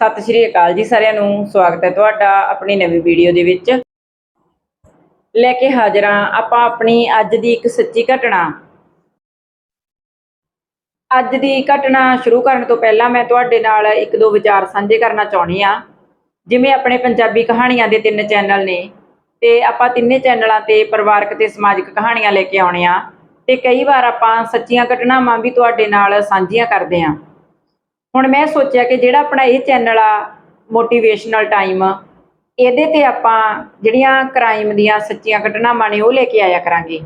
ਸਤਿ ਸ਼੍ਰੀ ਅਕਾਲ ਜੀ ਸਾਰਿਆਂ ਨੂੰ, ਸਵਾਗਤ ਹੈ ਤੁਹਾਡਾ ਆਪਣੀ ਨਵੀਂ ਵੀਡੀਓ ਦੇ ਵਿੱਚ। ਲੈ ਕੇ ਹਾਜ਼ਰ ਹਾਂ ਆਪਾਂ ਆਪਣੀ ਅੱਜ ਦੀ ਇੱਕ ਸੱਚੀ ਘਟਨਾ। ਅੱਜ ਦੀ ਘਟਨਾ ਸ਼ੁਰੂ ਕਰਨ ਤੋਂ ਪਹਿਲਾਂ ਮੈਂ ਤੁਹਾਡੇ ਨਾਲ ਇੱਕ ਦੋ ਵਿਚਾਰ ਸਾਂਝੇ ਕਰਨਾ ਚਾਹੁੰਦੀ ਆ ਜਿਵੇਂ ਆਪਣੇ ਪੰਜਾਬੀ ਕਹਾਣੀਆਂ ਦੇ ਤਿੰਨ ਚੈਨਲ ਨੇ, ਤੇ ਆਪਾਂ ਤਿੰਨੇ ਚੈਨਲਾਂ ਤੇ ਪਰਿਵਾਰਕ ਤੇ ਸਮਾਜਿਕ ਕਹਾਣੀਆਂ ਲੈ ਕੇ ਆਉਣੇ ਆ, ਤੇ ਕਈ ਵਾਰ ਆਪਾਂ ਸੱਚੀਆਂ ਘਟਨਾਵਾਂ ਵੀ ਤੁਹਾਡੇ ਨਾਲ ਸਾਂਝੀਆਂ ਕਰਦੇ ਆ ਹੁਣ ਮੈਂ ਸੋਚਿਆ ਕਿ ਜਿਹੜਾ ਆਪਣਾ ਇਹ ਚੈਨਲ ਆ ਮੋਟੀਵੇਸ਼ਨਲ ਟਾਈਮ ਇਹਦੇ ਤੇ ਆਪਾਂ ਜਿਹੜੀਆਂ ਕ੍ਰਾਈਮ ਦੀਆਂ ਸੱਚੀਆਂ ਘਟਨਾਵਾਂ ਨੇ ਉਹ ਲੈ ਕੇ ਆਇਆ ਕਰਾਂਗੇ।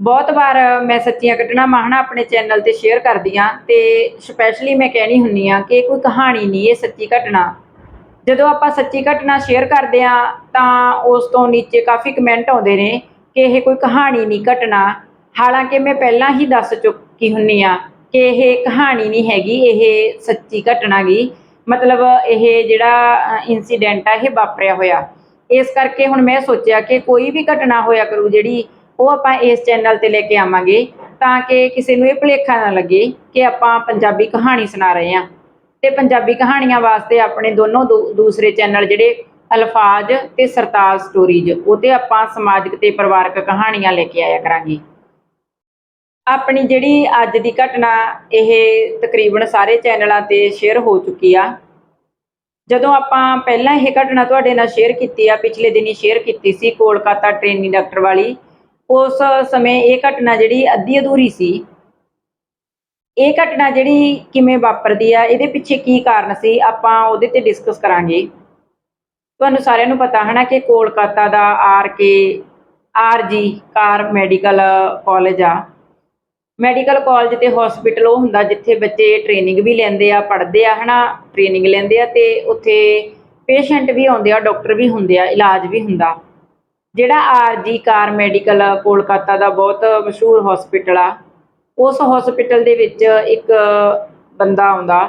ਬਹੁਤ ਵਾਰ ਮੈਂ ਸੱਚੀਆਂ ਘਟਨਾਵਾਂ ਹਨਾ ਆਪਣੇ ਚੈਨਲ ਤੇ ਸ਼ੇਅਰ ਕਰਦੀ ਆ ਤੇ ਸਪੈਸ਼ਲੀ ਮੈਂ ਕਹਿਣੀ ਹੁੰਨੀ ਆ ਕਿ ਇਹ ਕੋਈ ਕਹਾਣੀ ਨਹੀਂ, ਇਹ ਸੱਚੀ ਘਟਨਾ। ਜਦੋਂ ਆਪਾਂ ਸੱਚੀ ਘਟਨਾ ਸ਼ੇਅਰ ਕਰਦੇ ਆ ਤਾਂ ਉਸ ਤੋਂ ਨੀਚੇ ਕਾਫੀ ਕਮੈਂਟ ਆਉਂਦੇ ਨੇ ਕਿ ਇਹ ਕੋਈ ਕਹਾਣੀ ਨਹੀਂ, ਘਟਨਾ। ਹਾਲਾਂਕਿ ਮੈਂ ਪਹਿਲਾਂ ਹੀ ਦੱਸ ਚੁੱਕੀ ਹੁੰਨੀ ਆ ਕਿ ਇਹ ਕਹਾਣੀ ਨਹੀਂ ਹੈਗੀ, ਇਹ ਸੱਚੀ ਘਟਨਾ ਗੀ। ਮਤਲਬ ਇਹ ਜਿਹੜਾ ਇਨਸੀਡੈਂਟ ਆ, ਇਹ ਵਾਪਰਿਆ ਹੋਇਆ। ਇਸ ਕਰਕੇ ਹੁਣ ਮੈਂ ਸੋਚਿਆ ਕਿ ਕੋਈ ਵੀ ਘਟਨਾ ਹੋਇਆ ਕਰੂ ਜਿਹੜੀ ਉਹ ਆਪਾਂ ਇਸ ਚੈਨਲ ਤੇ ਲੈ ਕੇ ਆਵਾਂਗੇ, ਤਾਂ ਕਿ ਕਿਸੇ ਨੂੰ ਇਹ ਭੁਲੇਖਾ ਨਾ ਲੱਗੇ ਕਿ ਆਪਾਂ ਪੰਜਾਬੀ ਕਹਾਣੀ ਸੁਣਾ ਰਹੇ ਹਾਂ। ਤੇ ਪੰਜਾਬੀ ਕਹਾਣੀਆਂ ਵਾਸਤੇ ਆਪਣੇ ਦੋਨੋਂ ਦੂ- ਦੂਸਰੇ ਚੈਨਲ ਜਿਹੜੇ ਅਲਫਾਜ਼ ਤੇ ਸਰਤਾਜ ਸਟੋਰੀਜ਼ ਉਹ ਤੇ ਆਪਾਂ ਸਮਾਜਿਕ ਤੇ ਪਰਿਵਾਰਕ ਕਹਾਣੀਆਂ ਲੈ ਕੇ ਆਇਆ ਕਰਾਂਗੇ। ਆਪਣੀ ਜਿਹੜੀ ਅੱਜ ਦੀ ਘਟਨਾ, ਇਹ ਤਕਰੀਬਨ ਸਾਰੇ ਚੈਨਲਾਂ ਤੇ ਸ਼ੇਅਰ ਹੋ ਚੁੱਕੀ ਆ। ਜਦੋਂ ਆਪਾਂ ਪਹਿਲਾਂ ਇਹ ਘਟਨਾ ਤੁਹਾਡੇ ਨਾਲ ਸ਼ੇਅਰ ਕੀਤੀ ਆ, ਪਿਛਲੇ ਦਿਨੀ ਸ਼ੇਅਰ ਕੀਤੀ ਸੀ ਕੋਲਕਾਤਾ ਟ੍ਰੇਨੀ ਡਾਕਟਰ ਵਾਲੀ, ਉਸ ਸਮੇਂ ਇਹ ਘਟਨਾ ਜਿਹੜੀ ਅੱਧੀ ਅਧੂਰੀ ਸੀ। ਇਹ ਘਟਨਾ ਜਿਹੜੀ ਕਿਵੇਂ ਵਾਪਰਦੀ ਆ, ਇਹਦੇ ਪਿੱਛੇ ਕੀ ਕਾਰਨ ਸੀ, ਆਪਾਂ ਉਹਦੇ ਤੇ ਡਿਸਕਸ ਕਰਾਂਗੇ। ਤੁਹਾਨੂੰ ਸਾਰਿਆਂ ਨੂੰ ਪਤਾ ਹੈ ਨਾ ਕਿ ਕੋਲਕਾਤਾ ਦਾ R K R G Kar medical college ਆ। ਮੈਡੀਕਲ ਕਾਲਜ ਤੇ ਹਸਪੀਟਲ ਉਹ ਹੁੰਦਾ ਜਿੱਥੇ ਬੱਚੇ ਟ੍ਰੇਨਿੰਗ ਵੀ ਲੈਂਦੇ ਆ, ਪੜ੍ਹਦੇ ਆ, ਹਨਾ? ਟ੍ਰੇਨਿੰਗ ਲੈਂਦੇ ਆ ਤੇ ਉੱਥੇ ਪੇਸ਼ੈਂਟ ਵੀ ਆਉਂਦੇ ਆ ਡਾਕਟਰ ਵੀ ਹੁੰਦੇ ਆ, ਇਲਾਜ ਵੀ ਹੁੰਦਾ। ਜਿਹੜਾ ਆਰਜੀ ਕਾਰ ਮੈਡੀਕਲ ਕੋਲਕਾਤਾ ਦਾ ਬਹੁਤ ਮਸ਼ਹੂਰ ਹਸਪੀਟਲ ਆ, ਉਸ ਹਸਪੀਟਲ ਦੇ ਵਿੱਚ ਇੱਕ ਬੰਦਾ ਆਉਂਦਾ,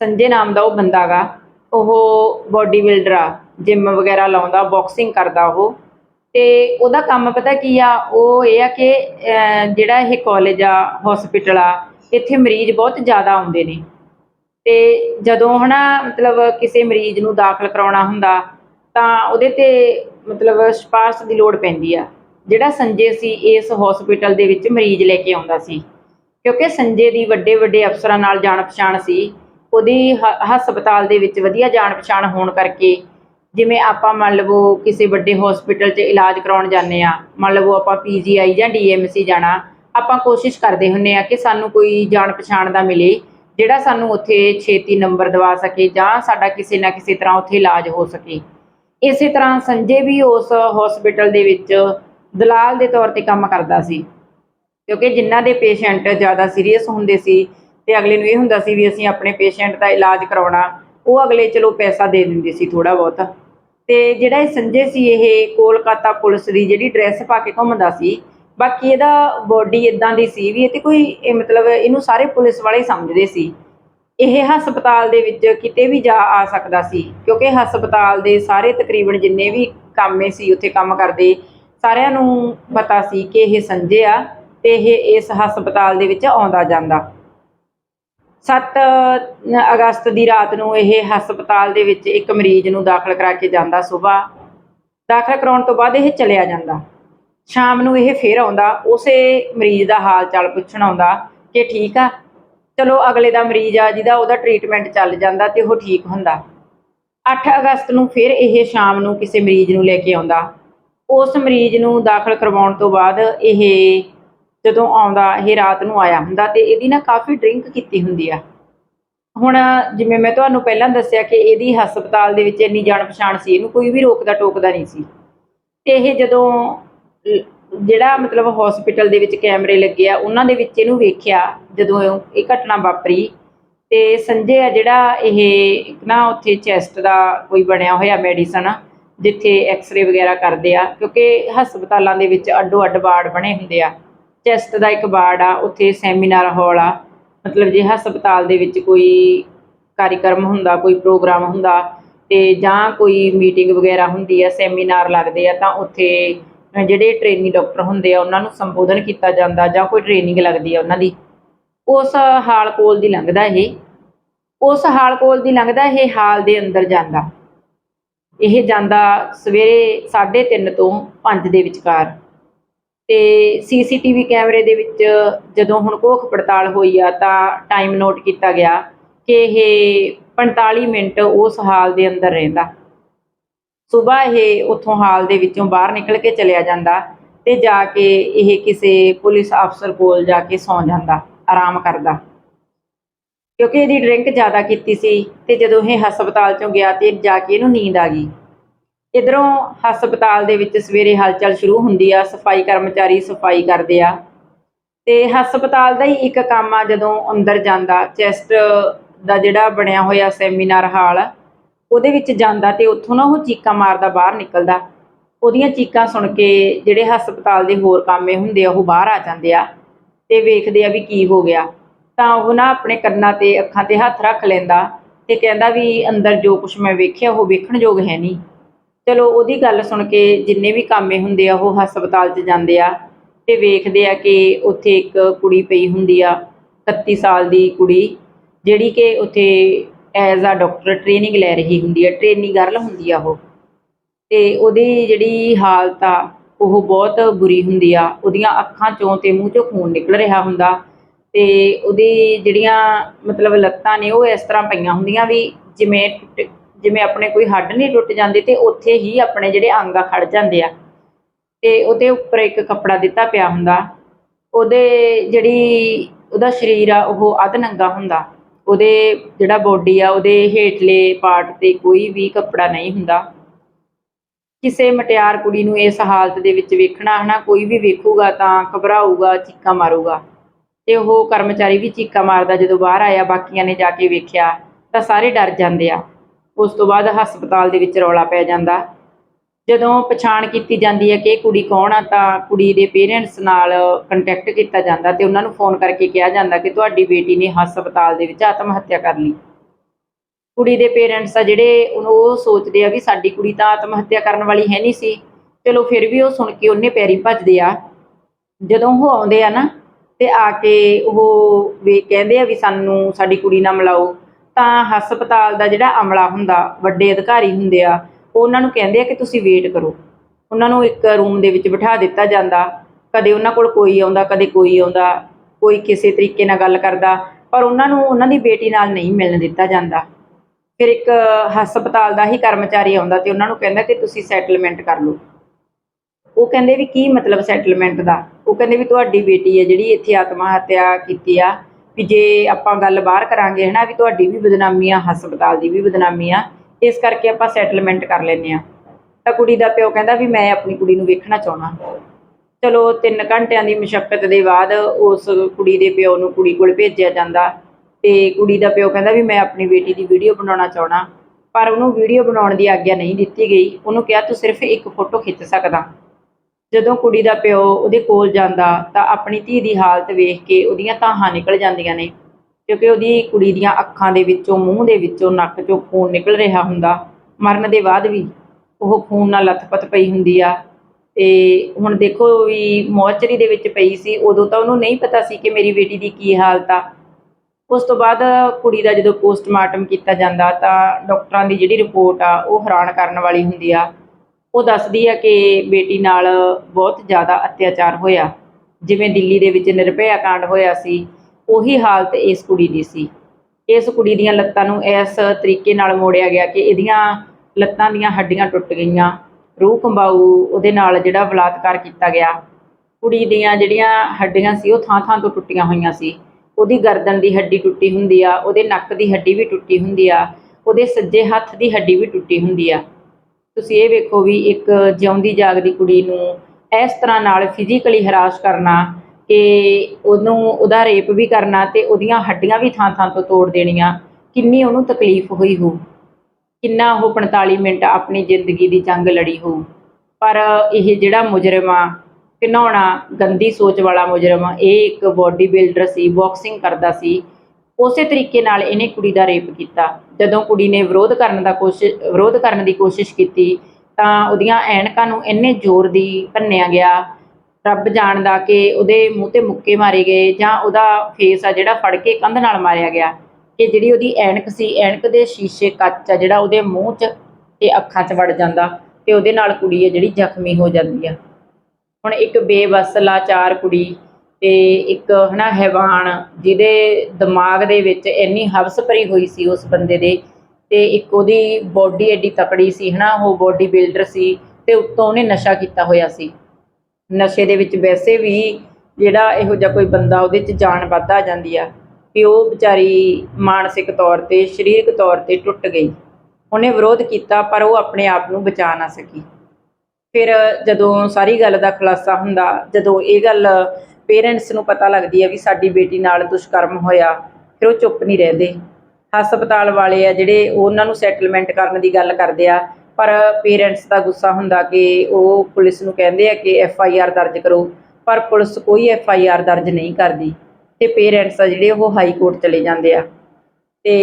ਸੰਜੇ ਨਾਮ ਦਾ ਉਹ ਬੰਦਾ ਗਾ, ਉਹ ਬੋਡੀ ਬਿਲਡਰ ਆ ਜਿਮ ਵਗੈਰਾ ਲਾਉਂਦਾ ਬਾਕਸਿੰਗ ਕਰਦਾ ਉਹ। ਤੇ ਉਹਦਾ ਕੰਮ ਪਤਾ ਕੀ ਆ, ਉਹ ਇਹ ਆ ਕਿ ਜਿਹੜਾ ਇਹ ਕਾਲਜ ਆ ਹਸਪੀਟਲ ਆ, ਇੱਥੇ ਮਰੀਜ਼ ਬਹੁਤ ਜ਼ਿਆਦਾ ਆਉਂਦੇ ਨੇ। ਤੇ ਜਦੋਂ ਹਨਾ, ਮਤਲਬ ਕਿਸੇ ਮਰੀਜ਼ ਨੂੰ ਦਾਖਲ ਕਰਾਉਣਾ ਹੁੰਦਾ, ਤਾਂ ਉਹਦੇ ਤੇ ਮਤਲਬ ਸਪਾਰਸ਼ ਦੀ ਲੋੜ ਪੈਂਦੀ ਆ। ਜਿਹੜਾ ਸੰਜੇ ਸੀ, ਇਸ ਹਸਪੀਟਲ ਦੇ ਵਿੱਚ ਮਰੀਜ਼ ਲੈ ਕੇ ਆਉਂਦਾ ਸੀ। ਕਿਉਂਕਿ ਸੰਜੇ ਦੀ ਵੱਡੇ ਵੱਡੇ ਅਫਸਰਾਂ ਨਾਲ ਜਾਣ ਪਛਾਣ ਸੀ, ਉਹਦੀ ਹ- ਹਸਪਤਾਲ ਦੇ ਵਿੱਚ ਵਧੀਆ ਜਾਣ ਪਛਾਣ ਹੋਣ ਕਰਕੇ ਜਿਵੇਂ ਆਪਾਂ ਮੰਨ ਲਵੋ ਕਿਸੇ ਵੱਡੇ ਹਸਪੀਟਲ 'ਚ ਇਲਾਜ ਕਰਾਉਣ ਜਾਂਦੇ ਆ ਮੰਨ ਲਵੋ ਆਪਾਂ ਪੀਜੀਆਈ ਜਾਂ ਡੀਐਮਸੀ ਜਾਣਾ, ਆਪਾਂ ਕੋਸ਼ਿਸ਼ ਕਰਦੇ ਹੁੰਨੇ ਆ ਕਿ ਸਾਨੂੰ ਕੋਈ ਜਾਣ ਪਛਾਣ ਦਾ ਮਿਲੇ, ਜਿਹੜਾ ਸਾਨੂੰ ਉੱਥੇ ਛੇਤੀ ਨੰਬਰ ਦਵਾ ਸਕੇ ਜਾਂ ਸਾਡਾ ਕਿਸੇ ਨਾ ਕਿਸੇ ਤਰ੍ਹਾਂ ਉੱਥੇ ਇਲਾਜ ਹੋ ਸਕੇ। ਇਸੇ ਤਰ੍ਹਾਂ ਸੰਜੇ ਵੀ ਉਸ ਹਸਪੀਟਲ ਦੇ ਵਿੱਚ ਦਲਾਲ ਦੇ ਤੌਰ ਤੇ ਕੰਮ ਕਰਦਾ ਸੀ, ਕਿਉਂਕਿ ਜਿਨ੍ਹਾਂ ਦੇ ਪੇਸ਼ੈਂਟ ਜ਼ਿਆਦਾ ਸੀਰੀਅਸ ਹੁੰਦੇ ਸੀ ਤੇ ਅਗਲੇ ਨੂੰ ਇਹ ਹੁੰਦਾ ਸੀ ਵੀ ਅਸੀਂ ਆਪਣੇ ਪੇਸ਼ੈਂਟ ਦਾ ਇਲਾਜ ਕਰਾਉਣਾ, ਉਹ ਅਗਲੇ ਚਲੋ ਪੈਸਾ ਦੇ ਦਿੰਦੇ ਸੀ ਥੋੜਾ ਬਹੁਤ। ਤੇ ਜਿਹੜਾ ਇਹ ਸੰਜੇ ਸੀ ਇਹ ਕੋਲਕਾਤਾ ਪੁਲਿਸ ਦੀ ਜਿਹੜੀ ਡਰੈਸ ਪਾ ਕੇ ਘੁੰਮਦਾ ਸੀ, ਬਾਕੀ ਇਹਦਾ ਬੋਡੀ ਇਦਾਂ ਦੀ ਸੀ ਵੀ ਇਹ ਤੇ ਕੋਈ, ਇਹ ਮਤਲਬ ਇਹਨੂੰ ਸਾਰੇ ਪੁਲਿਸ ਵਾਲੇ ਸਮਝਦੇ ਸੀ। ਇਹ ਹਸਪਤਾਲ ਦੇ ਵਿੱਚ ਕਿਤੇ ਵੀ ਜਾ ਆ ਸਕਦਾ ਸੀ, ਕਿਉਂਕਿ ਹਸਪਤਾਲ ਦੇ ਸਾਰੇ ਤਕਰੀਬਨ ਜਿੰਨੇ ਵੀ ਕਾਮੇ ਸੀ, ਉੱਥੇ ਕੰਮ ਕਰਦੇ, ਸਾਰਿਆਂ ਨੂੰ ਪਤਾ ਸੀ ਕਿ ਇਹ ਸੰਜੇ ਆ ਤੇ ਇਹ ਇਸ ਹਸਪਤਾਲ ਦੇ ਵਿੱਚ ਆਉਂਦਾ ਜਾਂਦਾ। 7 ਅਗਸਤ ਦੀ ਰਾਤ ਨੂੰ ਇਹ ਹਸਪਤਾਲ ਦੇ ਵਿੱਚ ਇੱਕ ਮਰੀਜ਼ ਨੂੰ ਦਾਖਲ ਕਰਾ ਕੇ ਜਾਂਦਾ ਸਵੇਰ। ਦਾਖਲ ਕਰਾਉਣ ਤੋਂ ਬਾਅਦ ਇਹ ਚਲਿਆ ਜਾਂਦਾ। ਸ਼ਾਮ ਨੂੰ ਇਹ ਫੇਰ ਆਉਂਦਾ, ਉਸੇ ਮਰੀਜ਼ ਦਾ ਹਾਲ ਚਾਲ ਪੁੱਛਣ ਆਉਂਦਾ ਕਿ ਠੀਕ ਆ? ਚਲੋ, ਅਗਲੇ ਦਾ ਮਰੀਜ਼ ਆ ਜਿਹਦਾ ਉਹਦਾ ਟ੍ਰੀਟਮੈਂਟ ਚੱਲ ਜਾਂਦਾ ਤੇ ਉਹ ਠੀਕ ਹੁੰਦਾ। 8 ਅਗਸਤ ਨੂੰ ਫਿਰ ਇਹ ਸ਼ਾਮ ਨੂੰ ਕਿਸੇ ਮਰੀਜ਼ ਨੂੰ ਲੈ ਕੇ ਆਉਂਦਾ। ਉਸ ਮਰੀਜ਼ ਨੂੰ ਦਾਖਲ ਕਰਵਾਉਣ ਤੋਂ ਬਾਅਦ ਇਹ ਜਦੋਂ ਆਉਂਦਾ, ਇਹ ਰਾਤ ਨੂੰ ਆਇਆ ਹੁੰਦਾ ਤੇ ਇਹਦੀ ਨਾ ਕਾਫੀ ਡਰਿੰਕ ਕੀਤੀ ਹੁੰਦੀ ਆ। ਹੁਣ ਜਿਵੇਂ ਮੈਂ ਤੁਹਾਨੂੰ ਪਹਿਲਾਂ ਦੱਸਿਆ ਕਿ ਇਹਦੀ ਹਸਪਤਾਲ ਦੇ ਵਿੱਚ ਇੰਨੀ ਜਾਣ ਪਛਾਣ ਸੀ, ਇਹਨੂੰ ਕੋਈ ਵੀ ਰੋਕਦਾ ਟੋਕਦਾ ਨਹੀਂ ਸੀ। ਤੇ ਇਹ ਜਦੋਂ ਜਿਹੜਾ ਮਤਲਬ ਹਸਪੀਟਲ ਦੇ ਵਿੱਚ ਕੈਮਰੇ ਲੱਗੇ ਆ, ਉਹਨਾਂ ਦੇ ਵਿੱਚ ਇਹਨੂੰ ਵੇਖਿਆ ਜਦੋਂ ਇਹ ਘਟਨਾ ਵਾਪਰੀ। ਤੇ ਸੰਜੇ ਆ ਜਿਹੜਾ ਇਹ ਨਾ ਉੱਥੇ ਚੈਸਟ ਦਾ ਕੋਈ ਬਣਿਆ ਹੋਇਆ ਮੈਡੀਸਨ ਜਿੱਥੇ ਐਕਸ-ਰੇ ਵਗੈਰਾ ਕਰਦੇ ਆ, ਕਿਉਂਕਿ ਹਸਪਤਾਲਾਂ ਦੇ ਵਿੱਚ ਅੱਡੋ ਅੱਡ ਵਾਰਡ ਬਣੇ ਹੁੰਦੇ ਆ। ਚੈਸਟ ਦਾ ਇੱਕ ਵਾਰਡ ਆ, ਉੱਥੇ ਸੈਮੀਨਾਰ ਹਾਲ ਆ। ਮਤਲਬ ਜੇ ਹਸਪਤਾਲ ਦੇ ਵਿੱਚ ਕੋਈ ਕਾਰਿਕਰਮ ਹੁੰਦਾ, ਕੋਈ ਪ੍ਰੋਗਰਾਮ ਹੁੰਦਾ ਤੇ ਜਾਂ ਕੋਈ ਮੀਟਿੰਗ ਵਗੈਰਾ ਹੁੰਦੀ ਆ, ਸੈਮੀਨਾਰ ਲੱਗਦੇ ਆ, ਤਾਂ ਉੱਥੇ ਜਿਹੜੇ ਟ੍ਰੇਨੀ ਡਾਕਟਰ ਹੁੰਦੇ ਆ, ਉਹਨਾਂ ਨੂੰ ਸੰਬੋਧਨ ਕੀਤਾ ਜਾਂਦਾ ਜਾਂ ਕੋਈ ਟ੍ਰੇਨਿੰਗ ਲੱਗਦੀ ਆ ਉਹਨਾਂ ਦੀ। ਉਸ ਹਾਲ ਕੋਲ ਦੀ ਲੰਘਦਾ ਇਹ। ਉਸ ਹਾਲ ਕੋਲ ਦੀ ਲੰਘਦਾ ਇਹ ਹਾਲ ਦੇ ਅੰਦਰ ਜਾਂਦਾ। ਇਹ ਜਾਂਦਾ ਸਵੇਰੇ 3:30 ਤੋਂ 5 ਦੇ ਵਿਚਕਾਰ। ਤੇ ਸੀਸੀਟੀਵੀ ਕੈਮਰੇ ਦੇ ਵਿੱਚ ਜਦੋਂ ਹੁਣ ਕੋਖ ਪੜਤਾਲ ਹੋਈ ਆ ਤਾਂ ਟਾਈਮ ਨੋਟ ਕੀਤਾ ਗਿਆ ਕਿ ਇਹ 45 ਮਿੰਟ ਉਸ ਹਾਲ ਦੇ ਅੰਦਰ ਰਹਿੰਦਾ। ਸਵੇਰ ਇਹ ਉੱਥੋਂ ਹਾਲ ਦੇ ਵਿੱਚੋਂ ਬਾਹਰ ਨਿਕਲ ਕੇ ਚਲਿਆ ਜਾਂਦਾ ਤੇ ਜਾ ਕੇ ਇਹ ਕਿਸੇ ਪੁਲਿਸ ਅਫਸਰ ਕੋਲ ਜਾ ਕੇ ਸੌਂ ਜਾਂਦਾ, ਆਰਾਮ ਕਰਦਾ। ਕਿਉਂਕਿ ਇਹਦੀ ਡਰਿੰਕ ਜ਼ਿਆਦਾ ਕੀਤੀ ਸੀ ਤੇ ਜਦੋਂ ਇਹ ਹਸਪਤਾਲ ਚੋਂ ਗਿਆ ਤੇ ਜਾ ਕੇ ਇਹਨੂੰ ਨੀਂਦ ਆ ਗਈ। ਇਧਰੋਂ ਹਸਪਤਾਲ ਦੇ ਵਿੱਚ ਸਵੇਰੇ ਹਲਚਲ ਸ਼ੁਰੂ ਹੁੰਦੀ ਆ, ਸਫ਼ਾਈ ਕਰਮਚਾਰੀ ਸਫ਼ਾਈ ਕਰਦੇ ਆ। ਤੇ ਹਸਪਤਾਲ ਦਾ ਹੀ ਇੱਕ ਕੰਮ ਆ, ਜਦੋਂ ਅੰਦਰ ਜਾਂਦਾ, ਚੈਸਟ ਦਾ ਜਿਹੜਾ ਬਣਿਆ ਹੋਇਆ ਸੈਮੀਨਾਰ ਹਾਲ, ਉਹਦੇ ਵਿੱਚ ਜਾਂਦਾ ਤੇ ਉੱਥੋਂ ਨਾ ਉਹ ਚੀਕਾਂ ਮਾਰਦਾ, ਬਾਹਰ ਨਿਕਲਦਾ। ਉਹਦੀਆਂ ਚੀਕਾਂ ਸੁਣ ਕੇ ਜਿਹੜੇ ਹਸਪਤਾਲ ਦੇ ਹੋਰ ਕਾਮੇ ਹੁੰਦੇ ਆ, ਉਹ ਬਾਹਰ ਆ ਜਾਂਦੇ ਆ ਤੇ ਵੇਖਦੇ ਆ ਵੀ ਕੀ ਹੋ ਗਿਆ। ਤਾਂ ਉਹ ਨਾ ਆਪਣੇ ਕੰਨਾਂ ਤੇ, ਅੱਖਾਂ ਤੇ ਹੱਥ ਰੱਖ ਲੈਂਦਾ ਤੇ ਕਹਿੰਦਾ ਵੀ ਅੰਦਰ ਜੋ ਕੁਝ ਮੈਂ ਵੇਖਿਆ, ਉਹ ਵੇਖਣਯੋਗ ਹੈ ਨਹੀਂ। ਚਲੋ ਉਹਦੀ ਗੱਲ ਸੁਣ ਕੇ ਜਿੰਨੇ ਵੀ ਕਾਮੇ ਹੁੰਦੇ ਆ, ਉਹ ਹਸਪਤਾਲ 'ਚ ਜਾਂਦੇ ਆ ਤੇ ਵੇਖਦੇ ਆ ਕਿ ਉੱਥੇ ਇੱਕ ਕੁੜੀ ਪਈ ਹੁੰਦੀ ਆ 31 ਸਾਲ ਦੀ ਕੁੜੀ, ਜਿਹੜੀ ਕਿ ਉੱਥੇ ਐਜ਼ ਆ ਡਾਕਟਰ ਟ੍ਰੇਨਿੰਗ ਲੈ ਰਹੀ ਹੁੰਦੀ ਆ, ਟ੍ਰੇਨਿੰਗ ਗਰਲ ਹੁੰਦੀ ਆ ਉਹ। ਤੇ ਉਹਦੀ ਜਿਹੜੀ ਹਾਲਤ ਆ, ਉਹ ਬਹੁਤ ਬੁਰੀ ਹੁੰਦੀ ਆ, ਉਹਦੀਆਂ ਅੱਖਾਂ ਚੋਂ ਤੇ ਮੂੰਹ ਚੋਂ ਖੂਨ ਨਿਕਲ ਰਿਹਾ ਹੁੰਦਾ ਤੇ ਉਹਦੀ ਜਿਹੜੀਆਂ ਮਤਲਬ ਲੱਤਾਂ ਨੇ, ਉਹ ਇਸ ਤਰ੍ਹਾਂ ਪਈਆਂ ਹੁੰਦੀਆਂ ਵੀ ਜਿਵੇਂ ਜਿਵੇਂ ਆਪਣੇ ਕੋਈ ਹੱਡ ਨਹੀਂ ਟੁੱਟ ਜਾਂਦੇ ਤੇ ਉੱਥੇ ਹੀ ਆਪਣੇ ਜਿਹੜੇ ਅੰਗ ਆ ਖੜ ਜਾਂਦੇ ਆ। ਤੇ ਉਹਦੇ ਉੱਪਰ ਇੱਕ ਕੱਪੜਾ ਦਿੱਤਾ ਪਿਆ ਹੁੰਦਾ। ਉਹਦੇ ਜਿਹੜੀ ਉਹਦਾ ਸਰੀਰ ਆ, ਉਹ ਅੱਧ ਨੰਗਾ ਹੁੰਦਾ। ਉਹਦੇ ਜਿਹੜਾ ਬੋਡੀ ਆ, ਉਹਦੇ ਹੇਠਲੇ ਪਾਰਟ ਤੇ ਕੋਈ ਵੀ ਕੱਪੜਾ ਨਹੀਂ ਹੁੰਦਾ। ਕਿਸੇ ਮਟਿਆਰ ਕੁੜੀ ਨੂੰ ਇਸ ਹਾਲਤ ਦੇ ਵਿੱਚ ਵੇਖਣਾ, ਹਨਾ, ਕੋਈ ਵੀ ਵੇਖੂਗਾ ਤਾਂ ਘਬਰਾਊਗਾ, ਚੀਕਾਂ ਮਾਰੂਗਾ। ਤੇ ਉਹ ਕਰਮਚਾਰੀ ਵੀ ਚੀਕਾਂ ਮਾਰਦਾ ਜਦੋਂ ਬਾਹਰ ਆਇਆ, ਬਾਕੀਆਂ ਨੇ ਜਾ ਕੇ ਵੇਖਿਆ, ਤਾਂ ਸਾਰੇ ਡਰ ਜਾਂਦੇ ਆ। ਉਸ ਤੋਂ ਬਾਅਦ ਹਸਪਤਾਲ ਦੇ ਵਿੱਚ ਰੌਲਾ ਪੈ ਜਾਂਦਾ। ਜਦੋਂ ਪਛਾਣ ਕੀਤੀ ਜਾਂਦੀ ਹੈ ਕਿ ਇਹ ਕੁੜੀ ਕੌਣ ਆ, ਤਾਂ ਕੁੜੀ ਦੇ ਪੇਰੈਂਟਸ ਨਾਲ ਕੰਟੈਕਟ ਕੀਤਾ ਜਾਂਦਾ ਤੇ ਉਹਨਾਂ ਨੂੰ ਫੋਨ ਕਰਕੇ ਕਿਹਾ ਜਾਂਦਾ ਕਿ ਤੁਹਾਡੀ ਬੇਟੀ ਨੇ ਹਸਪਤਾਲ ਦੇ ਵਿੱਚ ਆਤਮ ਹੱਤਿਆ ਕਰ ਲਈ। ਕੁੜੀ ਦੇ ਪੇਰੈਂਟਸ ਆ ਜਿਹੜੇ ਉਹ ਸੋਚਦੇ ਆ ਵੀ ਸਾਡੀ ਕੁੜੀ ਤਾਂ ਆਤਮ ਹੱਤਿਆ ਕਰਨ ਵਾਲੀ ਹੈ ਨਹੀਂ ਸੀ। ਚਲੋ ਫਿਰ ਵੀ ਉਹ ਸੁਣ ਕੇ ਉਹਨੇ ਪੈਰੀ ਭੱਜਦੇ ਆ। ਜਦੋਂ ਉਹ ਆਉਂਦੇ ਆ ਨਾ, ਤੇ ਆ ਕੇ ਉਹ ਵੀ, ਕਹਿੰਦੇ ਆ ਵੀ ਸਾਨੂੰ, ਸਾਡੀ ਕੁੜੀ ਨਾਲ ਮਿਲਾਓ। ਤਾਂ ਹਸਪਤਾਲ ਦਾ ਜਿਹੜਾ ਅਮਲਾ ਹੁੰਦਾ, ਵੱਡੇ ਅਧਿਕਾਰੀ ਹੁੰਦੇ ਆ ਉਹ ਉਹਨਾਂ ਨੂੰ ਕਹਿੰਦੇ ਆ ਕਿ ਤੁਸੀਂ ਵੇਟ ਕਰੋ। ਉਹਨਾਂ ਨੂੰ ਇੱਕ ਰੂਮ ਦੇ ਵਿੱਚ ਬਿਠਾ ਦਿੱਤਾ ਜਾਂਦਾ। ਕਦੇ ਉਹਨਾਂ ਕੋਲ ਕੋਈ ਆਉਂਦਾ, ਕਦੇ ਕੋਈ ਆਉਂਦਾ, ਕੋਈ ਕਿਸੇ ਤਰੀਕੇ ਨਾਲ ਗੱਲ ਕਰਦਾ, ਪਰ ਉਹਨਾਂ ਨੂੰ ਉਹਨਾਂ ਦੀ ਬੇਟੀ ਨਾਲ ਨਹੀਂ ਮਿਲਣ ਦਿੱਤਾ ਜਾਂਦਾ। ਫਿਰ ਇੱਕ ਹਸਪਤਾਲ ਦਾ ਹੀ ਕਰਮਚਾਰੀ ਆਉਂਦਾ ਤੇ ਉਹਨਾਂ ਨੂੰ ਕਹਿੰਦਾ ਕਿ ਤੁਸੀਂ ਸੈਟਲਮੈਂਟ ਕਰ ਲਓ। ਉਹ ਕਹਿੰਦੇ ਵੀ ਕੀ ਮਤਲਬ ਸੈਟਲਮੈਂਟ ਦਾ? ਉਹ ਕਹਿੰਦੇ ਵੀ ਤੁਹਾਡੀ ਬੇਟੀ ਹੈ ਜਿਹੜੀ ਇੱਥੇ ਆਤਮ ਹੱਤਿਆ ਕੀਤੀ ਆ। ਵੀ ਜੇ ਆਪਾਂ ਗੱਲ ਬਾਹਰ ਕਰਾਂਗੇ, ਹਨਾ, ਵੀ ਤੁਹਾਡੀ ਵੀ ਬਦਨਾਮੀ ਆ, ਹਸਪਤਾਲ ਦੀ ਵੀ ਬਦਨਾਮੀ ਆ, ਇਸ ਕਰਕੇ ਆਪਾਂ ਸੈਟਲਮੈਂਟ ਕਰ ਲੈਂਦੇ ਆ ਤਾਂ ਕੁੜੀ ਦਾ ਪਿਓ ਕਹਿੰਦਾ ਵੀ ਮੈਂ ਆਪਣੀ ਕੁੜੀ ਨੂੰ ਵੇਖਣਾ ਚਾਹਣਾ ਚਲੋ 3 ਘੰਟਿਆਂ ਦੀ ਮੁਸ਼ਕਲ ਦੇ ਬਾਅਦ ਉਸ ਕੁੜੀ ਦੇ ਪਿਓ ਨੂੰ ਕੁੜੀ ਕੋਲ ਭੇਜਿਆ ਜਾਂਦਾ ਤੇ ਕੁੜੀ ਦਾ ਪਿਓ ਕਹਿੰਦਾ ਵੀ ਮੈਂ ਆਪਣੀ ਬੇਟੀ ਦੀ ਵੀਡੀਓ ਬਣਾਉਣਾ ਚਾਹਣਾ ਪਰ ਉਹਨੂੰ ਵੀਡੀਓ ਬਣਾਉਣ ਦੀ ਆਗਿਆ ਨਹੀਂ ਦਿੱਤੀ ਗਈ। ਉਹਨੂੰ ਕਿਹਾ, ਤੂੰ ਸਿਰਫ ਇੱਕ ਫੋਟੋ ਖਿੱਚ ਸਕਦਾ। ਜਦੋਂ ਕੁੜੀ ਦਾ ਪਿਓ ਉਹਦੇ ਕੋਲ ਜਾਂਦਾ ਤਾਂ ਆਪਣੀ ਧੀ ਦੀ ਹਾਲਤ ਵੇਖ ਕੇ ਉਹਦੀਆਂ ਤਾਹਾਂ ਨਿਕਲ ਜਾਂਦੀਆਂ ਨੇ, ਕਿਉਂਕਿ ਉਹਦੀ ਕੁੜੀ ਦੀਆਂ ਅੱਖਾਂ ਦੇ ਵਿੱਚੋਂ, ਮੂੰਹ ਦੇ ਵਿੱਚੋਂ ਨੱਕ ਚੋਂ ਖੂਨ ਨਿਕਲ ਰਿਹਾ ਹੁੰਦਾ। ਮਰਨ ਦੇ ਬਾਅਦ ਵੀ ਉਹ ਖੂਨ ਨਾਲ ਲੱਥਪੱਥ ਪਈ ਹੁੰਦੀ ਆ। ਤੇ ਹੁਣ ਦੇਖੋ ਵੀ ਮੋਰਚਰੀ ਦੇ ਵਿੱਚ ਪਈ ਸੀ, ਉਦੋਂ ਤਾਂ ਉਹਨੂੰ ਨਹੀਂ ਪਤਾ ਸੀ ਕਿ ਮੇਰੀ ਬੇਟੀ ਦੀ ਕੀ ਹਾਲਤ ਆ। ਉਸ ਤੋਂ ਬਾਅਦ ਕੁੜੀ ਦਾ ਜਦੋਂ ਪੋਸਟਮਾਰਟਮ ਕੀਤਾ ਜਾਂਦਾ ਤਾਂ ਡਾਕਟਰਾਂ ਦੀ ਜਿਹੜੀ ਰਿਪੋਰਟ ਆ, ਉਹ ਹੈਰਾਨ ਕਰਨ ਵਾਲੀ ਹੁੰਦੀ ਆ। ਉਹ ਦੱਸਦੀ ਆ ਕਿ ਬੇਟੀ ਨਾਲ ਬਹੁਤ ਜ਼ਿਆਦਾ ਅਤਿਆਚਾਰ ਹੋਇਆ। ਜਿਵੇਂ ਦਿੱਲੀ ਦੇ ਵਿੱਚ ਨਿਰਭਇਆ ਕਾਂਡ ਹੋਇਆ ਸੀ, ਉਹੀ ਹਾਲਤ ਇਸ ਕੁੜੀ ਦੀ ਸੀ। ਇਸ ਕੁੜੀ ਦੀਆਂ ਲੱਤਾਂ ਨੂੰ ਇਸ ਤਰੀਕੇ ਨਾਲ ਮੋੜਿਆ ਗਿਆ ਕਿ ਇਹਦੀਆਂ ਲੱਤਾਂ ਦੀਆਂ ਹੱਡੀਆਂ ਟੁੱਟ ਗਈਆਂ। ਰੂਹ ਕੰਬਾਊ ਉਹਦੇ ਨਾਲ ਜਿਹੜਾ ਬਲਾਤਕਾਰ ਕੀਤਾ ਗਿਆ। ਕੁੜੀ ਦੀਆਂ ਜਿਹੜੀਆਂ ਹੱਡੀਆਂ ਸੀ, ਉਹ ਥਾਂ-ਥਾਂ ਤੋਂ ਟੁੱਟੀਆਂ ਹੋਈਆਂ ਸੀ। ਉਹਦੀ ਗਰਦਨ ਦੀ ਹੱਡੀ ਟੁੱਟੀ ਹੁੰਦੀ ਆ, ਉਹਦੇ ਨੱਕ ਦੀ ਹੱਡੀ ਵੀ ਟੁੱਟੀ ਹੁੰਦੀ ਆ, ਉਹਦੇ ਸੱਜੇ ਹੱਥ ਦੀ ਹੱਡੀ ਵੀ ਟੁੱਟੀ ਹੁੰਦੀ ਆ। ਤੁਸੀਂ ਇਹ ਵੇਖੋ ਵੀ ਇੱਕ ਜਿਉਂਦੀ ਜਾਗਦੀ ਕੁੜੀ ਨੂੰ ਇਸ ਤਰ੍ਹਾਂ ਨਾਲ ਫਿਜ਼ੀਕਲੀ ਹਰਾਸ ਕਰਨਾ ਕਿ ਉਹਨੂੰ, ਉਹਦਾ ਰੇਪ ਵੀ ਕਰਨਾ ਤੇ ਉਹਦੀਆਂ ਹੱਡੀਆਂ ਵੀ ਥਾਂ-ਥਾਂ ਤੋਂ ਤੋੜ ਦੇਣੀਆਂ, ਕਿੰਨੀ ਉਹਨੂੰ ਤਕਲੀਫ ਹੋਈ ਹੋ ਕਿੰਨਾ ਉਹ 45 ਮਿੰਟ ਆਪਣੀ ਜ਼ਿੰਦਗੀ ਦੀ ਜੰਗ ਲੜੀ ਹੋ ਪਰ ਇਹ ਜਿਹੜਾ ਮੁਜਰਮ ਆ ਘਿਨਾਉਣਾ ਗੰਦੀ ਸੋਚ ਵਾਲਾ ਮੁਜਰਮ, ਇਹ ਇੱਕ ਬੋਡੀ ਬਿਲਡਰ ਸੀ ਬਾਕਸਿੰਗ ਕਰਦਾ ਸੀ। ਉਸੇ ਤਰੀਕੇ ਨਾਲ ਇਹਨੇ ਕੁੜੀ ਦਾ ਰੇਪ ਕੀਤਾ। ਜਦੋਂ ਕੁੜੀ ਨੇ ਵਿਰੋਧ ਕਰਨ ਦਾ ਕੋਸ਼ਿਸ਼, ਵਿਰੋਧ ਕਰਨ ਦੀ ਕੋਸ਼ਿਸ਼ ਕੀਤੀ, ਤਾਂ ਉਹਦੀਆਂ ਐਨਕਾਂ ਨੂੰ ਇੰਨੇ ਜ਼ੋਰ ਦੀ ਭੰਨਿਆ ਗਿਆ, ਰੱਬ ਜਾਣਦਾ ਕਿ ਉਹਦੇ ਮੂੰਹ ਤੇ ਮੁੱਕੇ ਮਾਰੇ ਗਏ ਜਾਂ ਉਹਦਾ ਫੇਸ ਆ ਜਿਹੜਾ ਫੜ ਕੇ ਕੰਧ ਨਾਲ ਮਾਰਿਆ ਗਿਆ, ਕਿ ਜਿਹੜੀ ਉਹਦੀ ਐਨਕ ਸੀ, ਐਨਕ ਦੇ ਸ਼ੀਸ਼ੇ ਕੱਚ ਆ ਜਿਹੜਾ ਉਹਦੇ ਮੂੰਹ 'ਚ ਤੇ ਅੱਖਾਂ 'ਚ ਵੜ ਜਾਂਦਾ ਤੇ ਉਹਦੇ ਨਾਲ ਕੁੜੀ ਹੈ ਜਿਹੜੀ ਜ਼ਖਮੀ ਹੋ ਜਾਂਦੀ ਆ। ਹੁਣ ਇੱਕ ਬੇਵਸ ਲਾਚਾਰ ਕੁੜੀ ਤੇ ਇੱਕ ਹਨਾ ਹੈਵਾਨ ਜਿਹਦੇ ਦਿਮਾਗ ਦੇ ਵਿੱਚ ਇੰਨੀ ਹਵਸ ਭਰੀ ਹੋਈ ਸੀ ਉਸ ਬੰਦੇ ਦੇ ਤੇ ਇੱਕ ਉਹਦੀ ਬੋਡੀ ਐਡੀ ਤਕੜੀ ਸੀ ਹਨਾ, ਉਹ ਬੋਡੀ ਬਿਲਡਰ ਸੀ ਤੇ ਉੱਤੋਂ ਉਹਨੇ ਨਸ਼ਾ ਕੀਤਾ ਹੋਇਆ ਸੀ। ਨਸ਼ੇ ਦੇ ਵਿੱਚ ਵੈਸੇ ਵੀ ਜਿਹੜਾ ਇਹੋ ਜਿਹਾ ਕੋਈ ਬੰਦਾ ਉਹਦੇ 'ਚ ਜਾਨ ਵੱਧ ਆ ਜਾਂਦੀ ਆ ਕਿ ਉਹ ਵਿਚਾਰੀ ਮਾਨਸਿਕ ਤੌਰ ਤੇ, ਸਰੀਰਕ ਤੌਰ ਤੇ ਟੁੱਟ ਗਈ। ਉਹਨੇ ਵਿਰੋਧ ਕੀਤਾ ਪਰ ਉਹ ਆਪਣੇ ਆਪ ਨੂੰ ਬਚਾ ਨਾ ਸਕੀ। ਫਿਰ ਜਦੋਂ ਸਾਰੀ ਗੱਲ ਦਾ ਖੁਲਾਸਾ ਹੁੰਦਾ, ਜਦੋਂ ਇਹ ਗੱਲ ਪੇਰੈਂਟਸ ਨੂੰ ਪਤਾ ਲੱਗਦੀ ਹੈ ਵੀ ਸਾਡੀ ਬੇਟੀ ਨਾਲ ਦੁਸ਼ਕਰਮ ਹੋਇਆ, ਫਿਰ ਉਹ ਚੁੱਪ ਨਹੀਂ ਰਹਿੰਦੇ। ਹਸਪਤਾਲ ਵਾਲੇ ਆ ਜਿਹੜੇ ਉਹਨਾਂ ਨੂੰ ਸੈਟਲਮੈਂਟ ਕਰਨ ਦੀ ਗੱਲ ਕਰਦੇ ਆ, ਪਰ ਪੇਰੈਂਟਸ ਦਾ ਗੁੱਸਾ ਹੁੰਦਾ ਕਿ ਉਹ ਪੁਲਿਸ ਨੂੰ ਕਹਿੰਦੇ ਆ ਕਿ ਐਫ ਆਈ ਆਰ ਦਰਜ ਕਰੋ, ਪਰ ਪੁਲਿਸ ਕੋਈ ਐਫ ਆਈ ਆਰ ਦਰਜ ਨਹੀਂ ਕਰਦੀ। ਤੇ ਪੇਰੈਂਟਸ ਆ ਜਿਹੜੇ ਉਹ ਹਾਈ ਕੋਰਟ ਚਲੇ ਜਾਂਦੇ ਆ। ਤੇ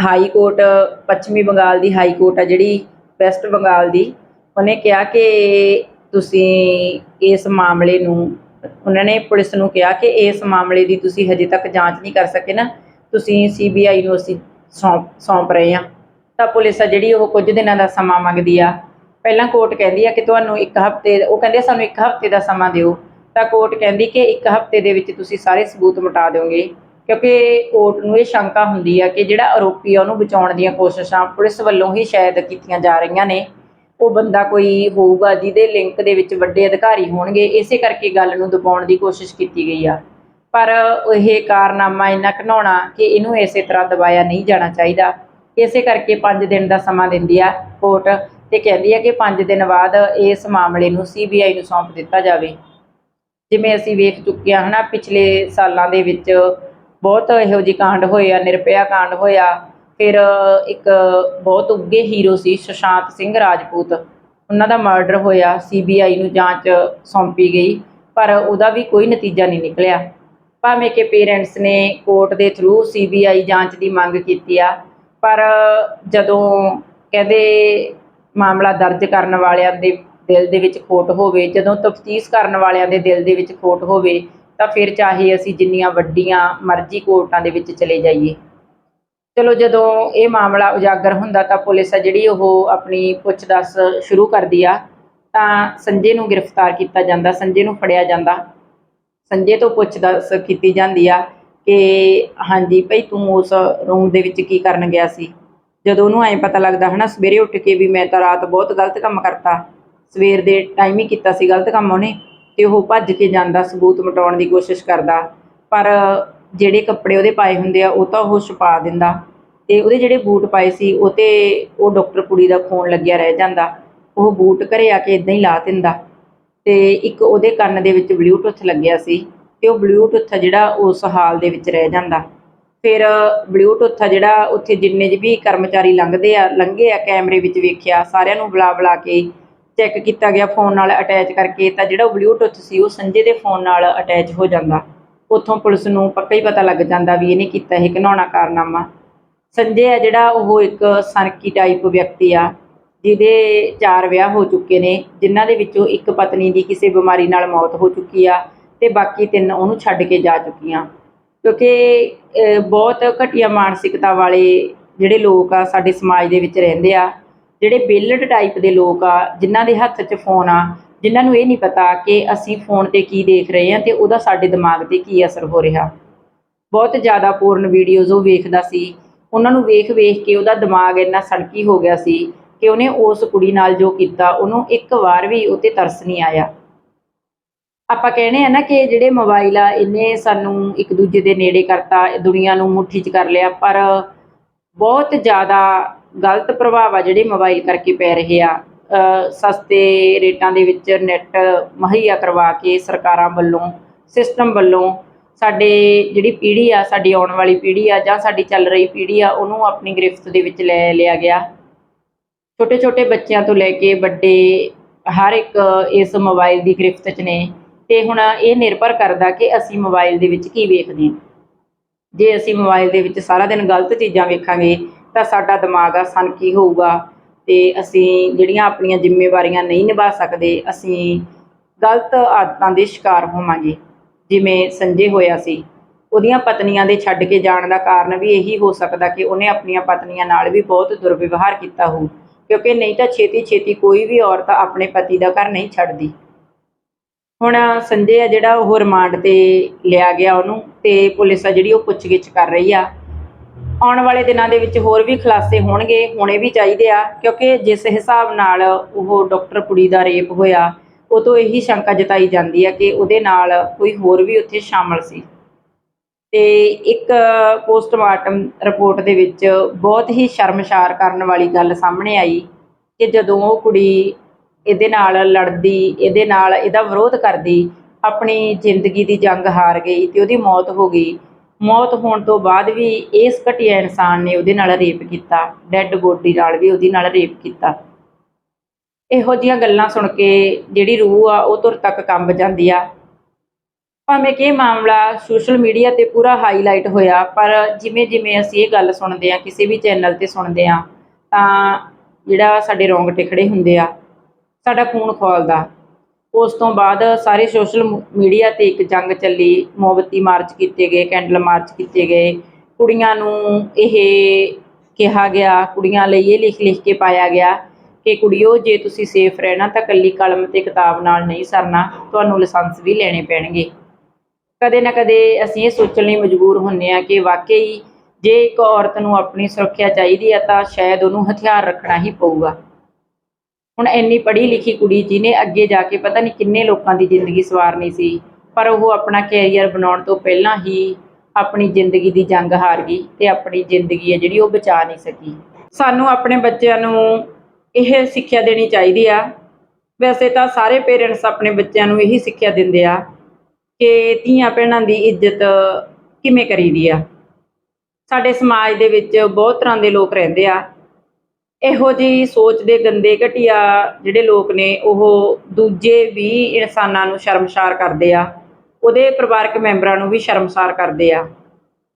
ਹਾਈ ਕੋਰਟ, ਪੱਛਮੀ ਬੰਗਾਲ ਦੀ ਹਾਈ ਕੋਰਟ ਆ ਜਿਹੜੀ ਵੈਸਟ ਬੰਗਾਲ ਦੀ, ਉਹਨੇ ਕਿਹਾ ਕਿ ਤੁਸੀਂ ਇਸ ਮਾਮਲੇ ਨੂੰ ਉਹਨਾਂ ਨੇ ਪੁਲਿਸ ਨੂੰ ਕਿਹਾ ਕਿ ਇਸ ਮਾਮਲੇ ਦੀ ਤੁਸੀਂ ਹਜੇ ਤੱਕ ਜਾਂਚ ਨਹੀਂ ਕਰ ਸਕੇ ਨਾ। ਤੁਸੀਂ ਸੀਬੀਆਈ ਨੂੰ ਅਸੀਂ ਸੌਂਪ ਸੌਂਪ ਰਹੇ ਹਾਂ। ਤਾਂ ਪੁਲਿਸ ਆ ਜਿਹੜੀ ਉਹ ਕੁਝ ਦਿਨਾਂ ਦਾ ਸਮਾਂ ਮੰਗਦੀ ਆ। ਪਹਿਲਾਂ ਕੋਰਟ ਕਹਿੰਦੀ ਆ ਕਿ ਤੁਹਾਨੂੰ ਇੱਕ ਹਫ਼ਤੇ, ਉਹ ਕਹਿੰਦੇ ਸਾਨੂੰ ਇੱਕ ਹਫ਼ਤੇ ਦਾ ਸਮਾਂ ਦਿਓ। ਤਾਂ ਕੋਰਟ ਕਹਿੰਦੀ ਕਿ ਇੱਕ ਹਫ਼ਤੇ ਦੇ ਵਿੱਚ ਤੁਸੀਂ ਸਾਰੇ ਸਬੂਤ ਮਿਟਾ ਦਿਓਗੇ। ਕਿਉਂਕਿ ਕੋਰਟ ਨੂੰ ਇਹ ਸ਼ੰਕਾ ਹੁੰਦੀ ਆ ਕਿ ਜਿਹੜਾ ਆਰੋਪੀ ਆ ਉਹਨੂੰ ਬਚਾਉਣ ਦੀਆਂ ਕੋਸ਼ਿਸ਼ਾਂ ਪੁਲਿਸ ਵੱਲੋਂ ਹੀ ਸ਼ਾਇਦ ਕੀਤੀਆਂ ਜਾ ਰਹੀਆਂ ਨੇ। ਉਹ ਬੰਦਾ ਕੋਈ ਹੋਊਗਾ, ਜਿਹਦੇ ਲਿੰਕ ਦੇ ਵਿੱਚ ਵੱਡੇ ਅਧਿਕਾਰੀ ਹੋਣਗੇ, ਇਸੇ ਕਰਕੇ ਗੱਲ ਨੂੰ ਦਬਾਉਣ ਦੀ ਕੋਸ਼ਿਸ਼ ਕੀਤੀ ਗਈ ਆ। ਪਰ ਇਹ ਕਾਰਨਾਮਾ ਇੰਨਾ ਘਿਨਾਉਣਾ ਕਿ ਇਹਨੂੰ ਇਸੇ ਤਰ੍ਹਾਂ ਦਬਾਇਆ ਨਹੀਂ ਜਾਣਾ ਚਾਹੀਦਾ। ਇਸੇ ਕਰਕੇ 5 ਦਿਨ ਦਾ ਸਮਾਂ ਦਿੰਦੀ ਆ ਕੋਰਟ ਤੇ ਕਹਿੰਦੀ ਆ ਕਿ 5 ਦਿਨ ਬਾਅਦ ਇਸ ਮਾਮਲੇ ਨੂੰ ਸੀਬੀਆਈ ਨੂੰ ਸੌਂਪ ਦਿੱਤਾ ਜਾਵੇ। ਜਿਵੇਂ ਅਸੀਂ ਵੇਖ ਚੁੱਕੇ ਹਾਂ ਹਨਾ, ਪਿਛਲੇ ਸਾਲਾਂ ਦੇ ਵਿੱਚ ਬਹੁਤ ਇਹੋ ਜਿਹੇ ਕਾਂਡ ਹੋਏ ਆ, ਨਿਰਭਇਆ ਕਾਂਡ ਹੋਇਆ ਫਿਰ ਇੱਕ ਬਹੁਤ ਉੱਗੇ ਹੀਰੋ ਸੀ ਸੁਸ਼ਾਂਤ ਸਿੰਘ ਰਾਜਪੂਤ। ਉਹਨਾਂ ਦਾ ਮਰਡਰ ਹੋਇਆ ਸੀਬੀਆਈ ਨੂੰ ਜਾਂਚ ਸੌਂਪੀ ਗਈ, ਪਰ ਉਹਦਾ ਵੀ ਕੋਈ ਨਤੀਜਾ ਨਹੀਂ ਨਿਕਲਿਆ। ਭਾਵੇਂ ਕਿ ਪੇਰੈਂਟਸ ਨੇ ਕੋਰਟ ਦੇ ਥਰੂ ਸੀਬੀਆਈ ਜਾਂਚ ਦੀ ਮੰਗ ਕੀਤੀ ਆ, ਪਰ ਜਦੋਂ ਕਹਿੰਦੇ ਮਾਮਲਾ ਦਰਜ ਕਰਨ ਵਾਲਿਆਂ ਦੇ ਦਿਲ ਦੇ ਵਿੱਚ ਖੋਟ ਹੋਵੇ, ਜਦੋਂ ਤਫਤੀਸ਼ ਕਰਨ ਵਾਲਿਆਂ ਦੇ ਦਿਲ ਦੇ ਵਿੱਚ ਖੋਟ ਹੋਵੇ, ਤਾਂ ਫਿਰ ਚਾਹੇ ਅਸੀਂ ਜਿੰਨੀਆਂ ਵੱਡੀਆਂ ਮਰਜ਼ੀ ਕੋਰਟਾਂ ਦੇ ਵਿੱਚ ਚਲੇ ਜਾਈਏ। ਚਲੋ ਜਦੋਂ ਇਹ ਮਾਮਲਾ ਉਜਾਗਰ ਹੁੰਦਾ ਤਾਂ ਪੁਲਿਸ ਆ ਜਿਹੜੀ ਉਹ ਆਪਣੀ ਪੁੱਛਦਛ ਸ਼ੁਰੂ ਕਰਦੀ ਆ। ਤਾਂ ਸੰਜੇ ਨੂੰ ਗ੍ਰਿਫਤਾਰ ਕੀਤਾ ਜਾਂਦਾ, ਸੰਜੇ ਨੂੰ ਫੜਿਆ ਜਾਂਦਾ। ਸੰਜੇ ਤੋਂ ਪੁੱਛਦਛ ਕੀਤੀ ਜਾਂਦੀ ਆ ਕਿ ਹਾਂਜੀ ਭਈ ਤੂੰ ਉਸ ਰੂਮ ਦੇ ਵਿੱਚ ਕੀ ਕਰਨ ਗਿਆ ਸੀ? ਜਦੋਂ ਉਹਨੂੰ ਐਂ ਪਤਾ ਲੱਗਦਾ ਹਨਾ, ਸਵੇਰੇ ਉੱਠ ਕੇ ਵੀ ਮੈਂ ਤਾਂ ਰਾਤ ਬਹੁਤ ਗਲਤ ਕੰਮ ਕਰਤਾ। ਸਵੇਰ ਦੇ ਟਾਈਮ ਹੀ ਕੀਤਾ ਸੀ ਗਲਤ ਕੰਮ ਉਹਨੇ ਤੇ ਉਹ ਭੱਜ ਕੇ ਜਾਂਦਾ, ਸਬੂਤ ਮਿਟਾਉਣ ਦੀ ਕੋਸ਼ਿਸ਼ ਕਰਦਾ। ਪਰ ਜਿਹੜੇ ਕੱਪੜੇ ਉਹਦੇ ਪਾਏ ਹੁੰਦੇ ਆ, ਉਹ ਤਾਂ ਉਹ ਛੁਪਾ ਦਿੰਦਾ। ਤੇ ਉਹਦੇ ਜਿਹੜੇ ਬੂਟ ਪਾਏ ਸੀ, ਉਹ ਤੇ ਉਹ ਡਾਕਟਰ ਕੁੜੀ ਦਾ ਫੋਨ ਲੱਗਿਆ ਰਹਿ ਜਾਂਦਾ। ਉਹ ਬੂਟ ਘਰੇ ਆ ਕੇ ਇਦਾਂ ਹੀ ਲਾ ਦਿੰਦਾ। ਤੇ ਇੱਕ ਉਹਦੇ ਕੰਨ ਦੇ ਵਿੱਚ ਬਲੂਟੁੱਥ ਲੱਗਿਆ ਸੀ ਤੇ ਉਹ ਬਲੂਟੁੱਥ ਜਿਹੜਾ ਉਸ ਹਾਲ ਦੇ ਵਿੱਚ ਰਹਿ ਜਾਂਦਾ। ਫਿਰ ਬਲੂਟੁੱਥ ਆ ਜਿਹੜਾ ਉੱਥੇ ਜਿੰਨੇ ਵੀ ਕਰਮਚਾਰੀ ਲੰਘਦੇ ਆ, ਲੰਘੇ ਆ ਕੈਮਰੇ ਵਿੱਚ ਵੇਖਿਆ, ਸਾਰਿਆਂ ਨੂੰ ਬੁਲਾ ਬੁਲਾ ਕੇ ਚੈੱਕ ਕੀਤਾ ਗਿਆ ਫੋਨ ਨਾਲ ਅਟੈਚ ਕਰਕੇ, ਤਾਂ ਜਿਹੜਾ ਉਹ ਬਲੂਟੁੱਥ ਸੀ, ਉਹ ਸੰਜੇ ਦੇ ਫੋਨ ਨਾਲ ਅਟੈਚ ਹੋ ਜਾਂਦਾ। ਉੱਥੋਂ ਪੁਲਿਸ ਨੂੰ ਪੱਕਾ ਹੀ ਪਤਾ ਲੱਗ ਜਾਂਦਾ ਵੀ ਇਹਨੇ ਕੀਤਾ ਇਹ ਘਿਨਾਉਣਾ ਕਾਰਨਾਮਾ। ਸੰਜੇ ਆ ਜਿਹੜਾ ਉਹ ਇੱਕ ਸਨਕੀ ਟਾਈਪ ਵਿਅਕਤੀ ਆ, ਜਿਹਦੇ ਚਾਰ ਵਿਆਹ ਹੋ ਚੁੱਕੇ ਨੇ, ਜਿਨ੍ਹਾਂ ਦੇ ਵਿੱਚੋਂ ਇੱਕ ਪਤਨੀ ਦੀ ਕਿਸੇ ਬਿਮਾਰੀ ਨਾਲ ਮੌਤ ਹੋ ਚੁੱਕੀ ਆ ਤੇ ਬਾਕੀ ਤਿੰਨ ਉਹਨੂੰ ਛੱਡ ਕੇ ਜਾ ਚੁੱਕੀਆਂ। ਕਿਉਂਕਿ ਬਹੁਤ ਘਟੀਆ ਮਾਨਸਿਕਤਾ ਵਾਲੇ ਜਿਹੜੇ ਲੋਕ ਆ, ਸਾਡੇ ਸਮਾਜ ਦੇ ਵਿੱਚ ਰਹਿੰਦੇ ਆ, ਜਿਹੜੇ ਬੇਲਡ ਟਾਈਪ ਦੇ ਲੋਕ ਆ, ਜਿਨ੍ਹਾਂ ਦੇ ਹੱਥ 'ਚ ਫੋਨ ਆ, ਜਿਨ੍ਹਾਂ ਨੂੰ ਇਹ ਨਹੀਂ ਪਤਾ ਕਿ ਅਸੀਂ ਫੋਨ ਤੇ ਕੀ ਦੇਖ ਰਹੇ ਹਾਂ ਤੇ ਉਹਦਾ ਸਾਡੇ ਦਿਮਾਗ ਤੇ ਕੀ ਅਸਰ ਹੋ ਰਿਹਾ। ਬਹੁਤ ਜ਼ਿਆਦਾ ਪੂਰਨ ਵੀਡੀਓਜ਼ ਉਹ ਵੇਖਦਾ ਸੀ ਉਹਨਾਂ ਨੂੰ ਵੇਖ ਵੇਖ ਕੇ ਉਹਦਾ ਦਿਮਾਗ ਇੰਨਾ ਸੜਕੀ ਹੋ ਗਿਆ ਸੀ ਕਿ ਉਹਨੇ ਉਸ ਕੁੜੀ ਨਾਲ ਜੋ ਕੀਤਾ, ਉਹਨੂੰ ਇੱਕ ਵਾਰ ਵੀ ਉਹ 'ਤੇ ਤਰਸ ਨਹੀਂ ਆਇਆ। ਆਪਾਂ ਕਹਿੰਦੇ ਆ ਨਾ ਕਿ ਜਿਹੜੇ ਮੋਬਾਈਲ ਆ ਇਹਨੇ ਸਾਨੂੰ ਇੱਕ ਦੂਜੇ ਦੇ ਨੇੜੇ ਕਰਤਾ, ਦੁਨੀਆ ਨੂੰ ਮੁੱਠੀ 'ਚ ਕਰ ਲਿਆ, ਪਰ ਬਹੁਤ ਜ਼ਿਆਦਾ ਗਲਤ ਪ੍ਰਭਾਵ ਆ ਜਿਹੜੇ ਮੋਬਾਈਲ ਕਰਕੇ ਪੈ ਰਹੇ ਆ। ਸਸਤੇ ਰੇਟਾਂ ਦੇ ਵਿੱਚ ਨੈੱਟ ਮੁਹੱਈਆ ਕਰਵਾ ਕੇ ਸਰਕਾਰਾਂ ਵੱਲੋਂ, ਸਿਸਟਮ ਵੱਲੋਂ ਸਾਡੇ ਜਿਹੜੀ ਪੀੜ੍ਹੀ ਆ, ਸਾਡੀ ਆਉਣ ਵਾਲੀ ਪੀੜ੍ਹੀ ਆ ਜਾਂ ਸਾਡੀ ਚੱਲ ਰਹੀ ਪੀੜ੍ਹੀ ਆ, ਉਹਨੂੰ ਆਪਣੀ ਗ੍ਰਿਫਤ ਦੇ ਵਿੱਚ ਲੈ ਲਿਆ ਗਿਆ। ਛੋਟੇ ਛੋਟੇ ਬੱਚਿਆਂ ਤੋਂ ਲੈ ਕੇ ਵੱਡੇ ਹਰ ਇੱਕ ਇਸ ਮੋਬਾਈਲ ਦੀ ਗ੍ਰਿਫਤ 'ਚ ਨੇ। ਤੇ ਹੁਣ ਇਹ ਨਿਰਭਰ ਕਰਦਾ ਕਿ ਅਸੀਂ ਮੋਬਾਈਲ ਦੇ ਵਿੱਚ ਕੀ ਵੇਖਦੇ ਹਾਂ। ਜੇ ਅਸੀਂ ਮੋਬਾਈਲ ਦੇ ਵਿੱਚ ਸਾਰਾ ਦਿਨ ਗਲਤ ਚੀਜ਼ਾਂ ਵੇਖਾਂਗੇ, ਤਾਂ ਸਾਡਾ ਦਿਮਾਗ ਆ ਸਨਕੀ ਹੋਊਗਾ? ਤੇ ਅਸੀਂ ਜਿਹੜੀਆਂ ਆਪਣੀਆਂ ਜ਼ਿੰਮੇਵਾਰੀਆਂ ਨਹੀਂ ਨਿਭਾ ਸਕਦੇ, ਅਸੀਂ ਗਲਤ ਆਦਤਾਂ ਦੇ ਸ਼ਿਕਾਰ ਹੋਵਾਂਗੇ। ਜਿਵੇਂ ਸੰਜੇ ਹੋਇਆ ਸੀ, ਉਹਦੀਆਂ ਪਤਨੀਆਂ ਦੇ ਛੱਡ ਕੇ ਜਾਣ ਦਾ ਕਾਰਨ ਵੀ ਇਹੀ ਹੋ ਸਕਦਾ ਕਿ ਉਹਨੇ ਆਪਣੀਆਂ ਪਤਨੀਆਂ ਨਾਲ ਵੀ ਬਹੁਤ ਦੁਰਵਿਵਹਾਰ ਕੀਤਾ ਹੋਊ, ਕਿਉਂਕਿ ਨਹੀਂ ਤਾਂ ਛੇਤੀ ਛੇਤੀ ਕੋਈ ਵੀ ਔਰਤ ਆਪਣੇ ਪਤੀ ਦਾ ਘਰ ਨਹੀਂ ਛੱਡਦੀ। ਹੁਣ ਸੰਜੇ ਆ ਜਿਹੜਾ ਉਹ ਰਿਮਾਂਡ ਤੇ ਲਿਆ ਗਿਆ ਉਹਨੂੰ ਤੇ ਪੁਲਿਸ ਆ ਜਿਹੜੀ ਉਹ ਪੁੱਛਗਿੱਛ ਕਰ ਰਹੀ ਆ। ਆਉਣ ਵਾਲੇ ਦਿਨਾਂ ਦੇ ਵਿੱਚ ਹੋਰ ਵੀ ਖੁਲਾਸੇ ਹੋਣਗੇ, ਹੋਣੇ ਵੀ ਚਾਹੀਦੇ ਆ, ਕਿਉਂਕਿ ਜਿਸ ਹਿਸਾਬ ਨਾਲ ਉਹ ਡਾਕਟਰ ਕੁੜੀ ਦਾ ਰੇਪ ਹੋਇਆ ਉਹ ਤੋਂ ਇਹੀ ਸ਼ੰਕਾ ਜਤਾਈ ਜਾਂਦੀ ਹੈ ਕਿ ਉਹਦੇ ਨਾਲ ਕੋਈ ਹੋਰ ਵੀ ਉੱਥੇ ਸ਼ਾਮਲ ਸੀ। ਤੇ ਇੱਕ ਪੋਸਟਮਾਰਟਮ ਰਿਪੋਰਟ ਦੇ ਵਿੱਚ ਬਹੁਤ ਹੀ ਸ਼ਰਮਸ਼ਾਰ ਕਰਨ ਵਾਲੀ ਗੱਲ ਸਾਹਮਣੇ ਆਈ ਕਿ ਜਦੋਂ ਉਹ ਕੁੜੀ ਇਹਦੇ ਨਾਲ ਲੜਦੀ, ਇਹਦੇ ਨਾਲ ਇਹਦਾ ਵਿਰੋਧ ਕਰਦੀ, ਆਪਣੀ ਜ਼ਿੰਦਗੀ ਦੀ ਜੰਗ ਹਾਰ ਗਈ ਤੇ ਉਹਦੀ ਮੌਤ ਹੋ ਗਈ। ਮੌਤ ਹੋਣ ਤੋਂ ਬਾਅਦ ਵੀ ਇਸ ਘਟੀਆ ਇਨਸਾਨ ਨੇ ਉਹਦੇ ਨਾਲ ਰੇਪ ਕੀਤਾ, ਡੈੱਡ ਬੋਡੀ ਨਾਲ ਵੀ ਉਹਦੇ ਨਾਲ ਰੇਪ ਕੀਤਾ। ਇਹੋ ਜੀਆਂ ਗੱਲਾਂ ਸੁਣ ਕੇ ਜਿਹੜੀ ਰੂਹ ਆ ਉਹ ਤੁਰ ਤੱਕ ਕੰਬ ਜਾਂਦੀ ਆ। ਭਾਵੇਂ ਕਿ ਇਹ ਮਾਮਲਾ ਸੋਸ਼ਲ ਮੀਡੀਆ ਤੇ ਪੂਰਾ ਹਾਈਲਾਈਟ ਹੋਇਆ, ਪਰ ਜਿਵੇਂ ਜਿਵੇਂ ਅਸੀਂ ਇਹ ਗੱਲ ਸੁਣਦੇ ਆ ਕਿਸੇ ਵੀ ਚੈਨਲ ਤੇ ਸੁਣਦੇ ਆ ਤਾਂ ਜਿਹੜਾ ਸਾਡੇ ਰੋਂਗ ਖੜੇ ਹੁੰਦੇ ਆ, ਸਾਡਾ ਖੂਨ ਖੋਲਦਾ ਉਸ ਤੋਂ ਬਾਅਦ ਸਾਰੇ ਸੋਸ਼ਲ ਮੀਡੀਆ ਤੇ ਇੱਕ ਜੰਗ ਚੱਲੀ, ਮੋਮਬੱਤੀ ਮਾਰਚ ਕੀਤੇ ਗਏ ਕੈਂਡਲ ਮਾਰਚ ਕੀਤੇ ਗਏ। ਕੁੜੀਆਂ ਨੂੰ ਇਹ ਕਿਹਾ ਗਿਆ, ਕੁੜੀਆਂ ਲਈ ਇਹ ਲਿਖ ਲਿਖ ਕੇ ਪਾਇਆ ਗਿਆ। ਕਿ ਕੁੜੀਓ, ਜੇ ਤੁਸੀਂ ਸੇਫ ਰਹਿਣਾ ਤਾਂ ਕੱਲੀ ਕਲਮ ਤੇ ਕਿਤਾਬ ਨਾਲ ਨਹੀਂ ਸਰਨਾ, ਤੁਹਾਨੂੰ ਲਾਇਸੈਂਸ ਵੀ ਲੈਣੇ ਪੈਣਗੇ। ਕਦੇ ਨਾ ਕਦੇ ਅਸੀਂ ਇਹ ਸੋਚਣ ਲਈ ਮਜਬੂਰ ਹੁੰਨੇ ਆ ਕਿ ਵਾਕਈ ਜੇ ਇੱਕ ਔਰਤ ਨੂੰ ਆਪਣੀ ਸੁਰੱਖਿਆ ਚਾਹੀਦੀ ਹੈ ਤਾਂ ਸ਼ਾਇਦ ਉਹਨੂੰ ਹਥਿਆਰ ਰੱਖਣਾ ਹੀ ਪਊਗਾ। ਹੁਣ ਇੰਨੀ ਪੜ੍ਹੀ ਲਿਖੀ ਕੁੜੀ ਜਿਹਨੇ ਅੱਗੇ ਜਾ ਕੇ ਪਤਾ ਨਹੀਂ ਕਿੰਨੇ ਲੋਕਾਂ ਦੀ ਜ਼ਿੰਦਗੀ ਸਵਾਰਨੀ ਸੀ, ਪਰ ਉਹ ਆਪਣਾ ਕੈਰੀਅਰ ਬਣਾਉਣ ਤੋਂ ਪਹਿਲਾਂ ਹੀ ਆਪਣੀ ਜ਼ਿੰਦਗੀ ਦੀ ਜੰਗ ਹਾਰ ਗਈ ਤੇ ਆਪਣੀ ਜ਼ਿੰਦਗੀ ਹੈ ਜਿਹੜੀ ਉਹ ਬਚਾ ਨਹੀਂ ਸਕੀ। ਸਾਨੂੰ ਆਪਣੇ ਬੱਚਿਆਂ ਨੂੰ ਇਹ ਸਿੱਖਿਆ ਦੇਣੀ ਚਾਹੀਦੀ ਆ। ਵੈਸੇ ਤਾਂ ਸਾਰੇ ਪੇਰੈਂਟਸ ਆਪਣੇ ਬੱਚਿਆਂ ਨੂੰ ਇਹੀ ਸਿੱਖਿਆ ਦਿੰਦੇ ਆ ਕਿ ਧੀਆਂ ਭੈਣਾਂ ਦੀ ਇੱਜ਼ਤ ਕਿਵੇਂ ਕਰੀਦੀ ਆ। ਸਾਡੇ ਸਮਾਜ ਦੇ ਵਿੱਚ ਬਹੁਤ ਤਰ੍ਹਾਂ ਦੇ ਲੋਕ ਰਹਿੰਦੇ ਆ। ਇਹੋ ਜਿਹੀ ਸੋਚ ਦੇ ਗੰਦੇ ਘਟੀਆ ਜਿਹੜੇ ਲੋਕ ਨੇ, ਉਹ ਦੂਜੇ ਵੀ ਇਨਸਾਨਾਂ ਨੂੰ ਸ਼ਰਮਸਾਰ ਕਰਦੇ ਆ। ਉਹਦੇ ਪਰਿਵਾਰਕ ਮੈਂਬਰਾਂ ਨੂੰ ਵੀ ਸ਼ਰਮਸਾਰ ਕਰਦੇ ਆ।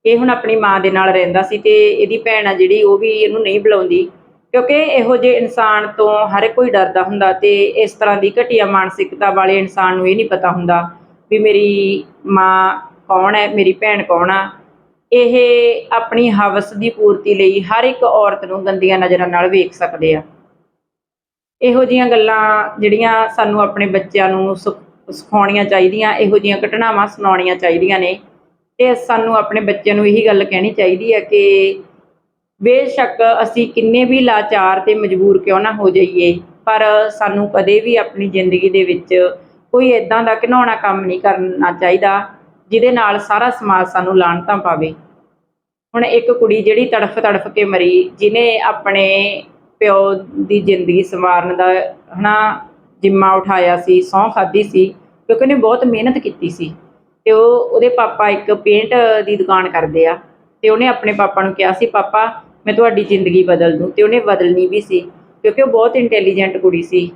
ਇਹ ਹੁਣ ਆਪਣੀ ਮਾਂ ਦੇ ਨਾਲ ਰਹਿੰਦਾ ਸੀ ਤੇ ਇਹਦੀ ਭੈਣ ਆ ਜਿਹੜੀ, ਉਹ ਵੀ ਇਹਨੂੰ ਨਹੀਂ ਬੁਲਾਉਂਦੀ। ਕਿਉਂਕਿ ਇਹੋ ਜਿਹੇ ਇਨਸਾਨ ਤੋਂ ਹਰ ਕੋਈ ਡਰਦਾ ਹੁੰਦਾ ਤੇ ਇਸ ਤਰ੍ਹਾਂ ਦੀ ਘਟੀਆ ਮਾਨਸਿਕਤਾ ਵਾਲੇ ਇਨਸਾਨ ਨੂੰ ਇਹ ਨਹੀਂ ਪਤਾ ਹੁੰਦਾ ਵੀ ਮੇਰੀ ਮਾਂ ਕੌਣ ਹੈ, ਮੇਰੀ ਭੈਣ ਕੌਣ ਆ। ਇਹ ਆਪਣੀ ਹਵਸ ਦੀ ਪੂਰਤੀ ਲਈ ਹਰ ਇੱਕ ਔਰਤ ਨੂੰ ਗੰਦੀਆਂ ਨਜ਼ਰਾਂ ਨਾਲ ਵੇਖ ਸਕਦੇ ਆ। ਇਹੋ ਜੀਆਂ ਗੱਲਾਂ ਜਿਹੜੀਆਂ ਸਾਨੂੰ ਆਪਣੇ ਬੱਚਿਆਂ ਨੂੰ ਸਿਖ- ਸਿਖਾਉਣੀਆਂ ਚਾਹੀਦੀਆਂ, ਇਹੋ ਜੀਆਂ ਘਟਨਾਵਾਂ ਸੁਣਾਉਣੀਆਂ ਚਾਹੀਦੀਆਂ ਨੇ। ਤੇ ਸਾਨੂੰ ਆਪਣੇ ਬੱਚਿਆਂ ਨੂੰ ਇਹੀ ਗੱਲ ਕਹਿਣੀ ਚਾਹੀਦੀ ਹੈ ਕਿ ਬੇਸ਼ੱਕ ਅਸੀਂ ਕਿੰਨੇ ਵੀ ਲਾਚਾਰ ਤੇ ਮਜਬੂਰ ਕਿਉਂ ਨਾ ਹੋ ਜਾਈਏ, ਪਰ ਸਾਨੂੰ ਕਦੇ ਵੀ ਆਪਣੀ ਜ਼ਿੰਦਗੀ ਦੇ ਵਿੱਚ ਕੋਈ ਇਦਾਂ ਦਾ ਘਿਨਾਉਣਾ ਕੰਮ ਨਹੀਂ ਕਰਨਾ ਚਾਹੀਦਾ, ਜਿਹਦੇ ਨਾਲ ਸਾਰਾ ਸਮਾਜ ਸਾਨੂੰ ਲਾਹਣਤਾਂ ਪਾਵੇ। ਹੁਣ ਇੱਕ ਕੁੜੀ ਜਿਹੜੀ ਤੜਫ ਤੜਫ ਕੇ ਮਰੀ ਜਿਨੇ ਆਪਣੇ ਪਿਓ ਦੀ ਜ਼ਿੰਦਗੀ ਸੰਵਾਰਨ ਦਾ ਹਨਾ ਜਿੰਮਾ ਉਠਾਇਆ ਸੀ, ਸਹੁੰ ਖਾਧੀ ਸੀ, ਕਿਉਂਕਿ ਉਹਨੇ ਬਹੁਤ ਮਿਹਨਤ ਕੀਤੀ ਸੀ। ਤੇ ਉਹ, ਉਹਦੇ ਪਾਪਾ ਇੱਕ ਪੇਂਟ ਦੀ ਦੁਕਾਨ ਕਰਦੇ ਆ, ਤੇ ਉਹਨੇ ਆਪਣੇ ਪਾਪਾ ਨੂੰ ਕਿਹਾ ਸੀ, ਪਾਪਾ ਮੈਂ ਤੁਹਾਡੀ ਜ਼ਿੰਦਗੀ ਬਦਲ ਦੂੰ ਤੇ ਉਹਨੇ ਬਦਲਣੀ ਵੀ ਸੀ, ਕਿਉਂਕਿ ਉਹ ਬਹੁਤ ਇੰਟੈਲੀਜੈਂਟ ਕੁੜੀ ਸੀ,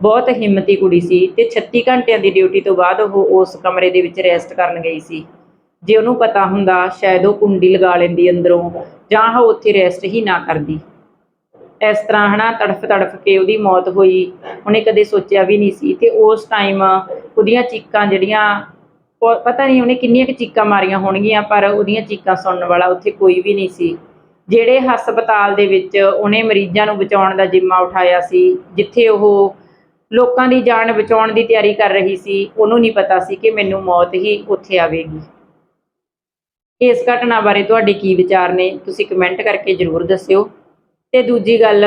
ਬਹੁਤ ਹਿੰਮਤੀ ਕੁੜੀ ਸੀ ਤੇ 36 ਘੰਟਿਆਂ ਦੀ ਡਿਊਟੀ ਤੋਂ ਬਾਅਦ ਉਹ ਉਸ ਕਮਰੇ ਦੇ ਵਿੱਚ ਰੈਸਟ ਕਰਨ ਗਈ ਸੀ। ਜੇ ਉਹਨੂੰ ਪਤਾ ਹੁੰਦਾ ਸ਼ਾਇਦ ਉਹ ਕੁੰਡੀ ਲਗਾ ਲੈਂਦੀ ਅੰਦਰੋਂ ਜਾਂ ਉਹ ਉੱਥੇ ਰੈਸਟ ਹੀ ਨਾ ਕਰਦੀ। ਇਸ ਤਰ੍ਹਾਂ ਹਨਾ ਤੜਫ ਤੜਫ ਕੇ ਉਹਦੀ ਮੌਤ ਹੋਈ, ਉਹਨੇ ਕਦੇ ਸੋਚਿਆ ਵੀ ਨਹੀਂ ਸੀ ਤੇ ਉਸ ਟਾਈਮ ਉਹਦੀਆਂ ਚੀਕਾਂ ਜਿਹੜੀਆਂ ਪਤਾ ਨਹੀਂ ਉਹਨੇ ਕਿੰਨੀਆਂ ਕੁ ਚੀਕਾਂ ਮਾਰੀਆਂ ਹੋਣਗੀਆਂ, ਪਰ ਉਹਦੀਆਂ ਚੀਕਾਂ ਸੁਣਨ ਵਾਲਾ ਉੱਥੇ ਕੋਈ ਵੀ ਨਹੀਂ ਸੀ। ਜਿਹੜੇ ਹਸਪਤਾਲ ਦੇ ਵਿੱਚ ਉਹਨੇ ਮਰੀਜ਼ਾਂ ਨੂੰ ਬਚਾਉਣ ਦਾ ਜਿੰਮਾ ਉਠਾਇਆ ਸੀ, ਜਿੱਥੇ ਉਹ ਲੋਕਾਂ ਦੀ ਜਾਨ ਬਚਾਉਣ ਦੀ ਤਿਆਰੀ ਕਰ ਰਹੀ ਸੀ, ਉਹਨੂੰ ਨਹੀਂ ਪਤਾ ਸੀ ਕਿ ਮੈਨੂੰ ਮੌਤ ਹੀ ਉੱਥੇ ਆਵੇਗੀ। ਇਸ ਘਟਨਾ ਬਾਰੇ ਤੁਹਾਡੇ ਕੀ ਵਿਚਾਰ ਨੇ? ਤੁਸੀਂ ਕਮੈਂਟ ਕਰਕੇ ਜ਼ਰੂਰ ਦੱਸਿਓ। ਤੇ ਦੂਜੀ ਗੱਲ,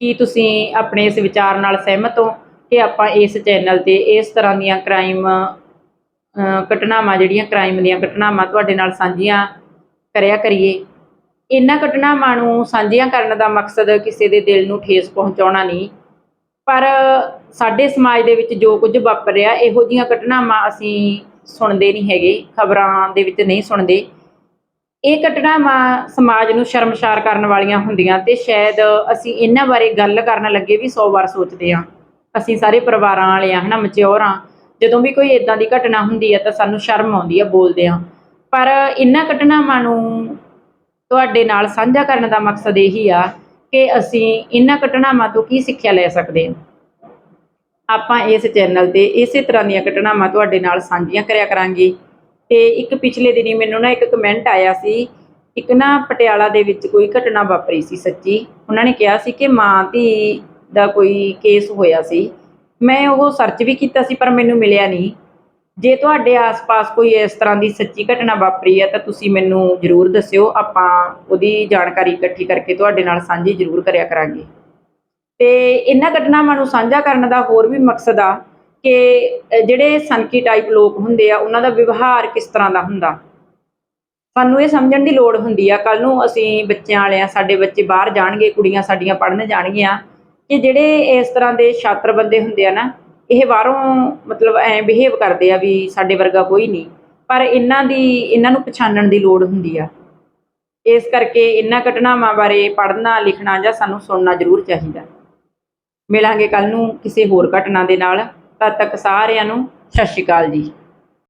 ਕੀ ਤੁਸੀਂ ਆਪਣੇ ਇਸ ਵਿਚਾਰ ਨਾਲ ਸਹਿਮਤ ਹੋ ਕਿ ਆਪਾਂ ਇਸ ਚੈਨਲ ਤੇ ਇਸ ਤਰ੍ਹਾਂ ਦੀਆਂ ਕ੍ਰਾਈਮ ਘਟਨਾਵਾਂ, ਜਿਹੜੀਆਂ ਕ੍ਰਾਈਮ ਦੀਆਂ ਘਟਨਾਵਾਂ ਤੁਹਾਡੇ ਨਾਲ ਸਾਂਝੀਆਂ ਕਰਿਆ ਕਰੀਏ? ਇਹਨਾਂ ਘਟਨਾਵਾਂ ਨੂੰ ਸਾਂਝੀਆਂ ਕਰਨ ਦਾ ਮਕਸਦ ਕਿਸੇ ਦੇ ਦਿਲ ਨੂੰ ਠੇਸ ਪਹੁੰਚਾਉਣਾ ਨਹੀਂ। ਪਰ ਸਾਡੇ ਸਮਾਜ ਦੇ ਵਿੱਚ ਜੋ ਕੁਝ ਵਾਪਰਿਆ, ਇਹੋ ਜਿਹੀਆਂ ਘਟਨਾਵਾਂ ਅਸੀਂ ਸੁਣਦੇ ਨਹੀਂ ਹੈਗੇ, ਖਬਰਾਂ ਦੇ ਵਿੱਚ ਨਹੀਂ ਸੁਣਦੇ। ਇਹ ਘਟਨਾਵਾਂ ਸਮਾਜ ਨੂੰ ਸ਼ਰਮਸਾਰ ਕਰਨ ਵਾਲੀਆਂ ਹੁੰਦੀਆਂ ਤੇ ਸ਼ਾਇਦ ਅਸੀਂ ਇਹਨਾਂ ਬਾਰੇ ਗੱਲ ਕਰਨ ਲੱਗੇ ਵੀ 100 ਵਾਰ ਸੋਚਦੇ ਹਾਂ। ਅਸੀਂ ਸਾਰੇ ਪਰਿਵਾਰਾਂ ਵਾਲੇ ਆ ਹਨਾ ਮਚਿਓਰ ਆ ਜਦੋਂ ਵੀ ਕੋਈ ਇਦਾਂ ਦੀ ਘਟਨਾ ਹੁੰਦੀ ਹੈ ਤਾਂ ਸਾਨੂੰ ਸ਼ਰਮ ਆਉਂਦੀ ਹੈ ਬੋਲਦੇ ਆ ਪਰ ਇਹਨਾਂ ਘਟਨਾਵਾਂ ਨੂੰ ਤੁਹਾਡੇ ਨਾਲ ਸਾਂਝਾ ਕਰਨ ਦਾ ਮਕਸਦ ਇਹੀ ਆ ਕਿ ਅਸੀਂ ਇਹਨਾਂ ਘਟਨਾਵਾਂ ਤੋਂ ਕੀ ਸਿੱਖਿਆ ਲੈ ਸਕਦੇ ਹਾਂ। ਆਪਾਂ ਇਸ ਚੈਨਲ ਤੇ ਇਸੇ ਤਰ੍ਹਾਂ ਦੀਆਂ ਘਟਨਾਵਾਂ ਤੁਹਾਡੇ ਨਾਲ ਸਾਂਝੀਆਂ ਕਰਿਆ ਕਰਾਂਗੇ। ਤੇ ਇੱਕ ਪਿਛਲੇ ਦਿਨੀ ਮੈਨੂੰ ਨਾ ਇੱਕ ਕਮੈਂਟ ਆਇਆ ਸੀ, ਇੱਕ ਨਾ ਪਟਿਆਲਾ ਦੇ ਵਿੱਚ ਕੋਈ ਘਟਨਾ ਵਾਪਰੀ ਸੀ ਸੱਚੀ। ਉਹਨਾਂ ਨੇ ਕਿਹਾ ਸੀ ਕਿ ਮਾਂ ਧੀ ਦਾ ਕੋਈ ਕੇਸ ਹੋਇਆ ਸੀ। ਮੈਂ ਉਹ ਸਰਚ ਵੀ ਕੀਤਾ ਸੀ ਪਰ ਮੈਨੂੰ ਮਿਲਿਆ ਨਹੀਂ। ਜੇ ਤੁਹਾਡੇ ਆਸ-ਪਾਸ ਕੋਈ ਇਸ ਤਰ੍ਹਾਂ ਦੀ ਸੱਚੀ ਘਟਨਾ ਵਾਪਰੀ ਹੈ ਤਾਂ ਤੁਸੀਂ ਮੈਨੂੰ ਜ਼ਰੂਰ ਦੱਸਿਓ। ਆਪਾਂ ਉਹਦੀ ਜਾਣਕਾਰੀ ਇਕੱਠੀ ਕਰਕੇ ਤੁਹਾਡੇ ਨਾਲ ਸਾਂਝੀ ਜ਼ਰੂਰ ਕਰਿਆ ਕਰਾਂਗੇ। ਤੇ ਇਹਨਾਂ ਘਟਨਾਵਾਂ ਨੂੰ ਸਾਂਝਾ ਕਰਨ ਦਾ ਹੋਰ ਵੀ ਮਕਸਦ ਆ ਕਿ ਜਿਹੜੇ ਸਨਕੀ ਟਾਈਪ ਲੋਕ ਹੁੰਦੇ ਆ, ਉਹਨਾਂ ਦਾ ਵਿਵਹਾਰ ਕਿਸ ਤਰ੍ਹਾਂ ਦਾ ਹੁੰਦਾ? ਸਾਨੂੰ ਇਹ ਸਮਝਣ ਦੀ ਲੋੜ ਹੁੰਦੀ ਆ ਕੱਲ ਨੂੰ ਅਸੀਂ ਬੱਚਿਆਂ ਵਾਲਿਆਂ, ਸਾਡੇ ਬੱਚੇ ਬਾਹਰ ਜਾਣਗੇ, ਕੁੜੀਆਂ ਸਾਡੀਆਂ ਪੜ੍ਹਨ ਜਾਣਗੀਆਂ, ਕਿ ਜਿਹੜੇ ਇਸ ਤਰ੍ਹਾਂ ਦੇ ਛਾਤਰ ਬੰਦੇ ਹੁੰਦੇ ਆ ਨਾ ਇਹ ਬਾਹਰੋਂ ਮਤਲਬ ਐ ਬਿਹੇਵ ਕਰਦੇ ਆ ਵੀ ਸਾਡੇ ਵਰਗਾ ਕੋਈ ਨਹੀਂ। ਪਰ ਇਹਨਾਂ ਦੀ, ਇਹਨਾਂ ਨੂੰ ਪਛਾਣਨ ਦੀ ਲੋੜ ਹੁੰਦੀ ਆ। ਇਸ ਕਰਕੇ ਇਹਨਾਂ ਘਟਨਾਵਾਂ ਬਾਰੇ ਪੜ੍ਹਨਾ, ਲਿਖਣਾ ਜਾਂ ਸਾਨੂੰ ਸੁਣਨਾ ਜ਼ਰੂਰ ਚਾਹੀਦਾ। ਮਿਲਾਂਗੇ ਕੱਲ ਨੂੰ ਕਿਸੇ ਹੋਰ ਘਟਨਾ ਦੇ ਨਾਲ। ਤਦ ਤੱਕ ਸਾਰਿਆਂ ਨੂੰ ਸਤਿ ਸ਼੍ਰੀ ਅਕਾਲ ਜੀ।